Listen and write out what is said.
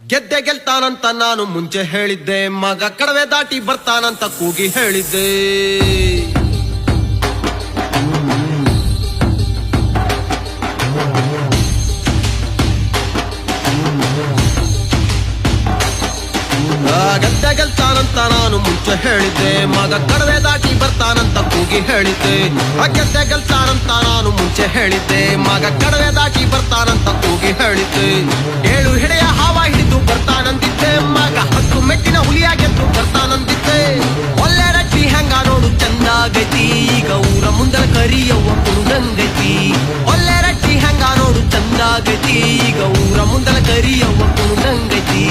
ಗೆದ್ದೆ ಗೆಲ್ತಾನಂತ ನಾನು ಮುಂಚೆ ಹೇಳಿದ್ದೆ, ಮಗ ಕಡವೆ ದಾಟಿ ಬರ್ತಾನಂತ ಕೂಗಿ ಹೇಳಿದ್ದೆ. ಗೆದ್ದೆ ಗೆಲ್ತಾನಂತ ನಾನು ಮುಂಚೆ ಹೇಳಿದ್ದೆ, ಮಗ ಕಡವೆ ದಾಟಿ ಬರ್ತಾನಂತ ಕೂಗಿ ಹೇಳಿದ್ದೆ. ಗೆದ್ದೆ ಗೆಲ್ತಾನಂತ ನಾನು ಮುಂಚೆ ಹೇಳಿದ್ದೆ, ಮಗ ಕಡವೆ ದಾಟಿ ಬರ್ತಾನಂತ ಕೂಗಿ ಹೇಳಿದ್ದೆ. ಏಳು ಹಿಡೆಯ கூந்தல கரியவ கூந்தங்கத்தி